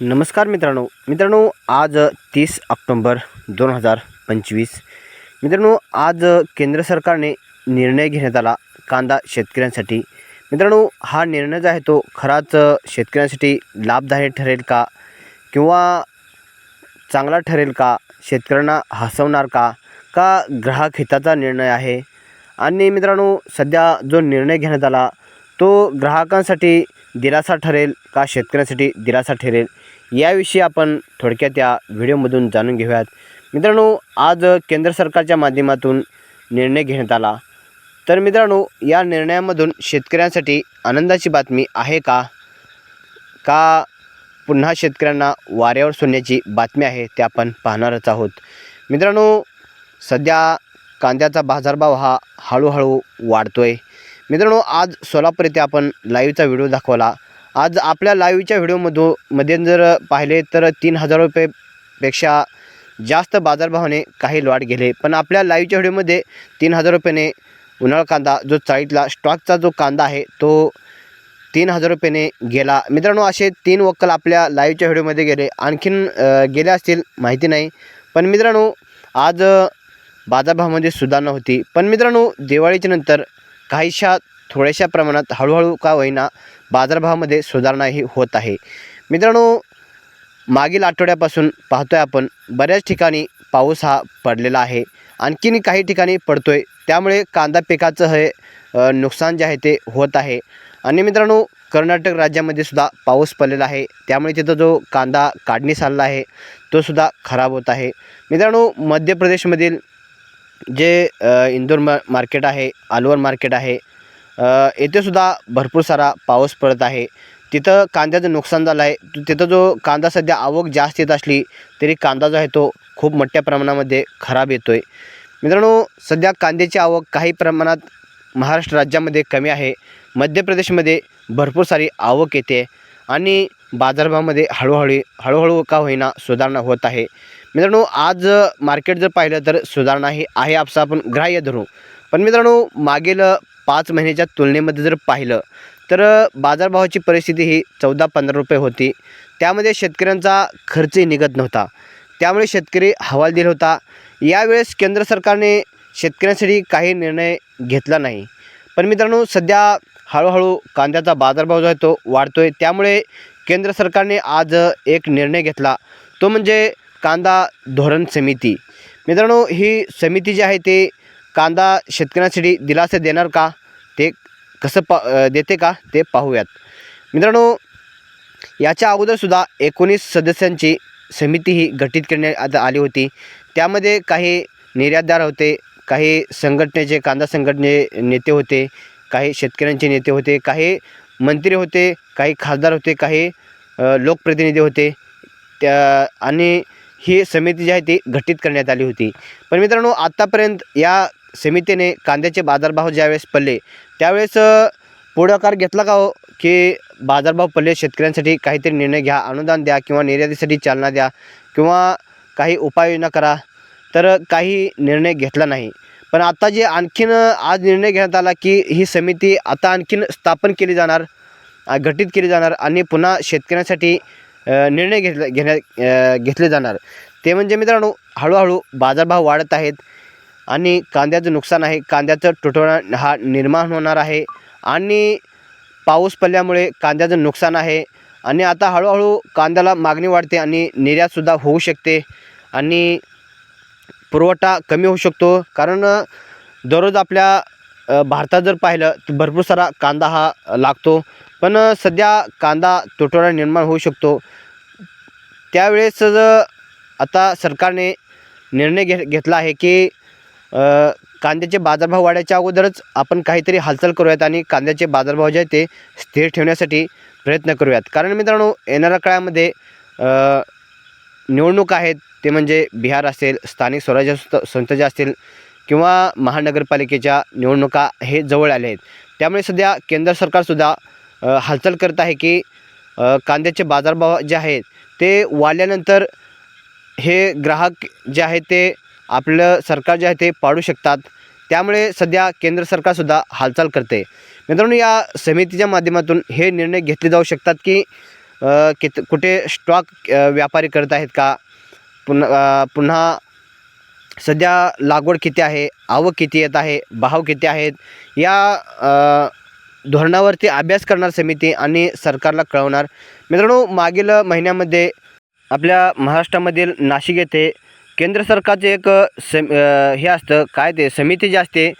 नमस्कार मित्रांनो. मित्रांनो आज तीस ऑक्टोंबर दोन हजार पंचवीस. मित्रांनो आज केंद्र सरकारने निर्णय घेण्यात आला कांदा शेतकऱ्यांसाठी. मित्रांनो हा निर्णय जो आहे तो खराच शेतकऱ्यांसाठी लाभदायक ठरेल का? किंवा चांगला ठरेल का? शेतकऱ्यांना हसवणार का? का ग्राहक हिताचा निर्णय आहे? आणि मित्रांनो सध्या जो निर्णय घेण्यात आला तो ग्राहकांसाठी दिलासा ठरेल का? शेतकऱ्यांसाठी दिलासा ठरेल? याविषयी आपण थोडक्यात या व्हिडिओमधून जाणून घेऊयात. मित्रांनो आज केंद्र सरकारच्या माध्यमातून निर्णय घेण्यात आला. तर मित्रांनो या निर्णयामधून शेतकऱ्यांसाठी आनंदाची बातमी आहे का? का पुन्हा शेतकऱ्यांना वाऱ्यावर सोडण्याची बातमी आहे ते आपण पाहणारच आहोत. मित्रांनो सध्या कांद्याचा बाजारभाव हा हळूहळू वाढतो आहे मित्रांनो आज सोलापूर येथे आपण लाईव्हचा व्हिडिओ दाखवला. आज आपल्या लाईव्हच्या व्हिडिओमधू मध्ये जर पाहिले तर तीन हजार रुपयेपेक्षा जास्त बाजारभावाने काही लॉट गेले. पण आपल्या लाईव्हच्या व्हिडिओमध्ये तीन हजार रुपयाने उन्हाळा कांदा जो चाळीतला स्टॉकचा जो कांदा आहे तो तीन हजार रुपयाने गेला. मित्रांनो असे तीन वक्कल आपल्या लाईव्हच्या व्हिडिओमध्ये गेले. आणखीन गेले असतील माहिती नाही. पण मित्रांनो आज बाजारभावामध्ये सुधारणा होती. पण मित्रांनो दिवाळीच्या नंतर काहीशा थोड्याशा प्रमाणात हळूहळू का होईना बाजारभावामध्ये सुधारणाही होत आहे. मित्रांनो मागील आठवड्यापासून पाहतोय आपण बऱ्याच ठिकाणी पाऊस हा पडलेला आहे. आणखीन काही ठिकाणी पडतोय. त्यामुळे कांदा पिकाचं हे नुकसान जे आहे ते होत आहे. आणि मित्रांनो कर्नाटक राज्यामध्ये सुद्धा पाऊस पडलेला आहे. त्यामुळे तिथं जो कांदा काढणी चालला आहे तो सुद्धा खराब होत आहे. मित्रांनो मध्य प्रदेशमधील जे इंदोर मा मार्केट आहे अलवर मार्केट आहे येथेसुद्धा येथे सुद्धा भरपूर सारा पाऊस पडत आहे. तिथं कांद्याचं नुकसान झालं आहे. तिथं जो कांदा सध्या आवक जास्त येत असली तरी कांदा जो आहे तो खूप मोठ्या प्रमाणामध्ये खराब येतो आहे मित्रांनो सध्या कांद्याची आवक काही प्रमाणात महाराष्ट्र राज्यामध्ये कमी आहे. मध्य प्रदेशमध्ये भरपूर सारी आवक येते आणि बाजारभावामध्ये हळूहळू हळूहळू का होईना सुधारणा होत आहे. मित्रांनो आज मार्केट जर पाहिलं तर सुधारणा ही आहे आपसा आपण ग्राह्य धरू. पण मित्रांनो मागील पाच महिन्याच्या तुलनेमध्ये जर पाहिलं तर बाजारभावाची परिस्थिती ही चौदा पंधरा रुपये होती. त्यामध्ये शेतकऱ्यांचा खर्चही निघत नव्हता. त्यामुळे शेतकरी हवालदिल होता. यावेळेस केंद्र सरकारने शेतकऱ्यांसाठी काही निर्णय घेतला नाही. पण मित्रांनो सध्या हळूहळू कांद्याचा बाजारभाव जो आहे तो वाढतो आहे त्यामुळे केंद्र सरकारने आज एक निर्णय घेतला. तो म्हणजे कांदा धोरण समिती. मित्रांनो ही समिती जी आहे ते कांदा शेतकऱ्यांसाठी दिलासा देणार का? ते कसं पा देते का? ते पाहूयात. मित्रांनो याच्या अगोदरसुद्धा एकोणीस सदस्यांची समिती ही गठीत करण्यात आली होती. त्यामध्ये काही निर्यातदार होते काही संघटनेचे कांदा संघटने नेते होते काही शेतकऱ्यांचे नेते होते काही मंत्री होते काही खासदार होते काही लोकप्रतिनिधी होते. त्या आणि ही समिती जी आहे ती घटित करण्यात आली होती. पण मित्रांनो आत्तापर्यंत या समितीने कांद्याचे बाजारभाव ज्यावेळेस पडले त्यावेळेस पुढाकार घेतला का हो की बाजारभाव पडले शेतकऱ्यांसाठी काहीतरी निर्णय घ्या अनुदान द्या किंवा निर्यातीसाठी चालना द्या किंवा काही उपाययोजना करा तर काही निर्णय घेतला नाही. पण आता जे आणखीन आज निर्णय घेण्यात आला की ही समिती आता आणखीन स्थापन केली जाणार अ, गठीत केली जाणार आणि पुन्हा शेतकऱ्यांसाठी निर्णय घेतले घेण्या घेतले जाणार. ते म्हणजे मित्रांनो हळूहळू बाजारभाव वाढत आहेत. आणि कांद्याचं नुकसान आहे. कांद्याचं तुटवडा हा निर्माण होणार आहे. आणि पाऊस पडल्यामुळे कांद्याचं नुकसान आहे. आणि आता हळूहळू कांद्याला मागणी वाढते आणि निर्यातसुद्धा होऊ शकते. आणि पुरवठा कमी होऊ शकतो. कारण दररोज आपल्या भारतात जर पाहिलं तर भरपूर सारा कांदा हा लागतो. पण सध्या कांदा तुटवडा निर्माण होऊ शकतो. त्यावेळेस आता सरकारने निर्णय घे घेतला आहे की कांद्याचे बाजारभाव वाढायच्या अगोदरच आपण काहीतरी हालचाल करूयात आणि कांद्याचे बाजारभाव जे आहे ते स्थिर ठेवण्यासाठी प्रयत्न करूयात. कारण मित्रांनो येणाऱ्या काळामध्ये निवडणूक आहेत ते म्हणजे बिहार असेल स्थानिक स्वराज्य संस्था ज्या असतील किंवा महानगरपालिकेच्या निवडणुका हे जवळ आले आहेत. त्यामुळे सध्या केंद्र सरकारसुद्धा हालचाल करत आहे की कांद्याचे बाजारभाव जे आहेत ते वाढल्यानंतर हे ग्राहक जे आहेत ते आपलं सरकार जे आहे ते पाडू शकतात. त्यामुळे सध्या केंद्र सरकारसुद्धा हालचाल करते. मित्रांनो या समितीच्या माध्यमातून हे निर्णय घेतले जाऊ शकतात की कित कुठे स्टॉक व्यापारी करत आहेत का? पुन्हा पुन्हा सध्या लागवड किती आहे? आवक किती येत आहे? भाव किती आहेत? या धोरणावरती अभ्यास करणार समिती आणि सरकारला कळवणार. मित्रांनो मागील महिन्यामध्ये आपल्या महाराष्ट्रामधील नाशिक येथे केंद्र सरकारचे एक सम हे असतं काय ते समिती जी असते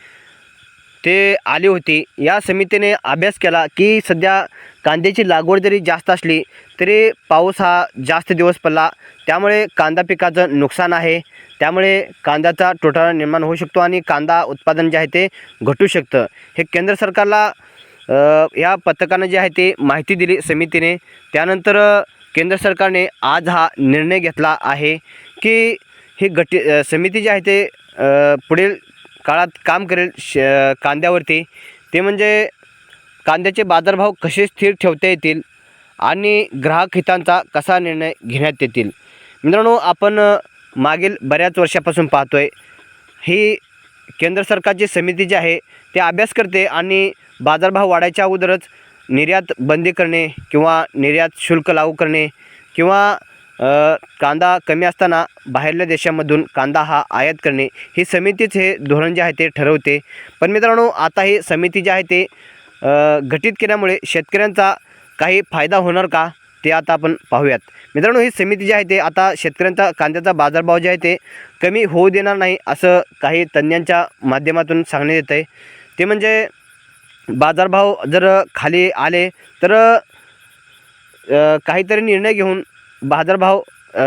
ते आली होती. या समितीने अभ्यास केला की सध्या कांद्याची लागवड जरी जास्त असली तरी पाऊस हा जास्त दिवस पडला. त्यामुळे कांदा पिकाचं नुकसान आहे. त्यामुळे कांद्याचा तोटा निर्माण होऊ शकतो आणि कांदा उत्पादन जे आहे ते घटू शकतं. हे केंद्र सरकारला या पथकानं जे आहे ते माहिती दिली समितीने. त्यानंतर केंद्र सरकारने आज हा निर्णय घेतला आहे की ही गटी समिती जी आहे ते पुढील काळात काम करेल श कांद्यावरती. ते म्हणजे कांद्याचे बाजारभाव कसे स्थिर ठेवता येतील आणि ग्राहक हितांचा कसा निर्णय घेण्यात येतील? मित्रांनो आपण मागील बऱ्याच वर्षापासून पाहतो आहे ही केंद्र सरकारची समिती जी आहे ते अभ्यास करते आणि बाजारभाव वाढायच्या अगोदरच निर्यात बंदी करणे किंवा निर्यात शुल्क लागू करणे किंवा कांदा कमी असताना बाहेरल्या देशामधून कांदा हा आयात करणे ही समितीच हे धोरण जे आहे ते ठरवते. पण मित्रांनो आता ही समिती जी आहे ते घटित केल्यामुळे शेतकऱ्यांचा काही फायदा होणार का ते आता आपण पाहूयात. मित्रांनो ही समिती जी आहे ते आता शेतकऱ्यांचा कांद्याचा बाजारभाव जे आहे ते कमी होऊ देणार नाही असं काही तज्ज्ञांच्या माध्यमातून सांगण्यात येतं आहे ते म्हणजे बाजारभाव जर खाली आले तर काहीतरी निर्णय घेऊन बाजारभाव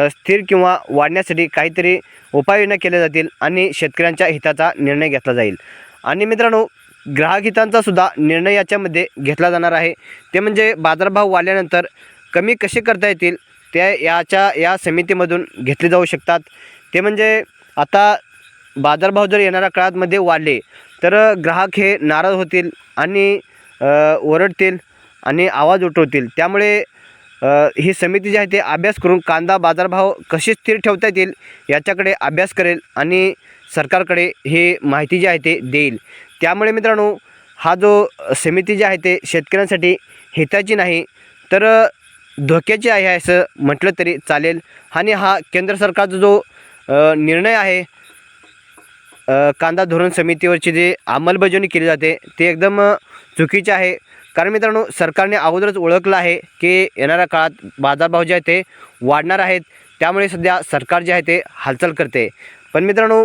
स्थिर किंवा वाढण्यासाठी काहीतरी उपाययोजना केल्या जातील आणि शेतकऱ्यांच्या हिताचा निर्णय घेतला जाईल. आणि मित्रांनो ग्राहक हितांचा सुद्धा निर्णय याच्यामध्ये घेतला जाणार आहे. ते म्हणजे बाजारभाव वाढल्यानंतर कमी कसे करता येतील ते याच्या या समितीमधून घेतले जाऊ शकतात. ते म्हणजे आता बाजारभाव जर येणाऱ्या काळातमध्ये वाढले तर ग्राहक हे नाराज होतील आणि ओरडतील आणि आवाज उठवतील. त्यामुळे ही समिती जी आहे ते अभ्यास करून कांदा बाजारभाव कसे स्थिर ठेवता येतील याच्याकडे अभ्यास करेल आणि सरकारकडे हे माहिती जी आहे ते देईल. त्यामुळे मित्रांनो हा जो समिती जी आहे ते शेतकऱ्यांसाठी हिताची नाही तर धोक्याची आहे असं म्हटलं तरी चालेल. आणि हा केंद्र सरकारचा जो निर्णय आहे कांदा धोरण समितीवरची जी अंमलबजावणी केली जाते ते एकदम चुकीचे आहे. कारण मित्रांनो सरकारने अगोदरच ओळखलं आहे की येणाऱ्या काळात बाजारभाव जे आहे ते वाढणार आहेत. त्यामुळे सध्या सरकार जे आहे ते हालचाल करते. पण मित्रांनो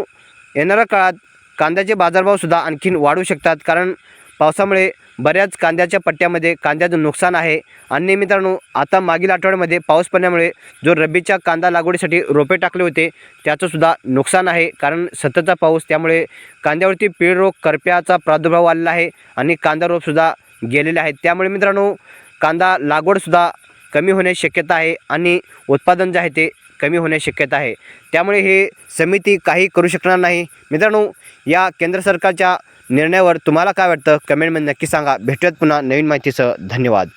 येणाऱ्या काळात कांद्याचे बाजारभावसुद्धा आणखीन वाढू शकतात. कारण पावसामुळे बऱ्याच कांद्याच्या पट्ट्यामध्ये कांद्याचं नुकसान आहे. आणि मित्रांनो आता मागील आठवड्यामध्ये पाऊस पडण्यामुळे जो रब्बीच्या कांदा लागवडीसाठी रोपे टाकले होते त्याचंसुद्धा नुकसान आहे. कारण सततचा पाऊस त्यामुळे कांद्यावरती पीळ रोग करप्याचा प्रादुर्भाव आलेला आहे आणि कांदा रोपसुद्धा गेलेले आहेत. त्यामुळे मित्रांनो कांदा लागवडसुद्धा कमी होण्याची शक्यता आहे आणि उत्पादन जे आहे ते कमी होण्याची शक्यता आहे. त्यामुळे हे समिती काही करू शकणार नाही. मित्रांनो या केंद्र सरकारच्या निर्णयावर तुम्हाला काय वाटतं? कमेंटमध्ये नक्की सांगा. भेटूयात पुन्हा नवीन माहितीसह. धन्यवाद.